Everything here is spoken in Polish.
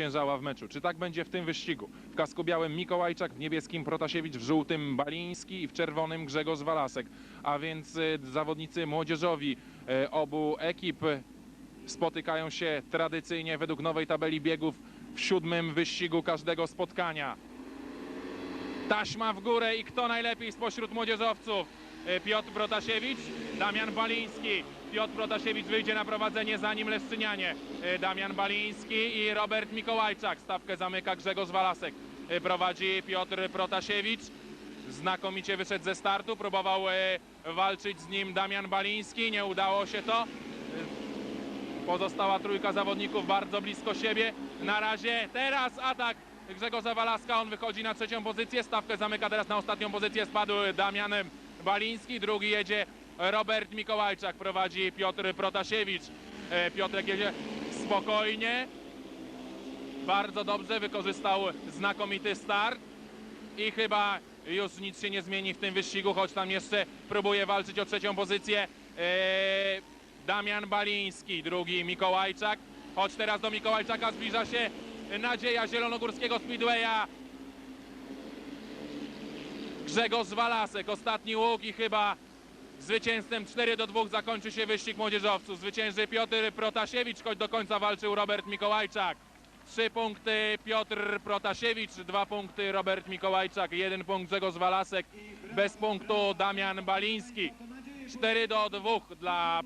zwyciężała w meczu. Czy tak będzie w tym wyścigu? W kasku białym Mikołajczak, w niebieskim Protasiewicz, w żółtym Baliński i w czerwonym Grzegorz Walasek. A więc e, zawodnicy młodzieżowi e, obu ekip spotykają się tradycyjnie według nowej tabeli biegów w siódmym wyścigu każdego spotkania. Taśma w górę i kto najlepiej spośród młodzieżowców? E, Piotr Protasiewicz, Damian Baliński. Piotr Protasiewicz wyjdzie na prowadzenie za nim Leszczynianie. E, Damian Baliński i Robert Mikołajczak. Stawkę zamyka Grzegorz Walasek. E, Prowadzi Piotr Protasiewicz. Znakomicie wyszedł ze startu. Próbował walczyć z nim Damian Baliński. Nie udało się to. Pozostała trójka zawodników bardzo blisko siebie. Na razie teraz atak Grzegorza Walaska. On wychodzi na trzecią pozycję. Stawkę zamyka teraz na ostatnią pozycję. Spadł Damian Baliński. Drugi jedzie Robert Mikołajczak. Prowadzi Piotr Protasiewicz. E, Piotrek jedzie spokojnie. Bardzo dobrze wykorzystał znakomity start. I chyba już nic się nie zmieni w tym wyścigu, choć tam jeszcze próbuje walczyć o trzecią pozycję. Eee, Damian Baliński, drugi Mikołajczak. Choć teraz do Mikołajczaka zbliża się nadzieja Zielonogórskiego Speedwaya. Grzegorz Walasek, ostatni łuk i chyba zwycięstwem 4 do 2 zakończy się wyścig młodzieżowców. Zwycięży Piotr Protasiewicz, choć do końca walczył Robert Mikołajczak. Trzy punkty Piotr Protasiewicz, dwa punkty Robert Mikołajczak, jeden punkt Grzegorz Walasek, bez punktu Damian Baliński. 4 do 2 dla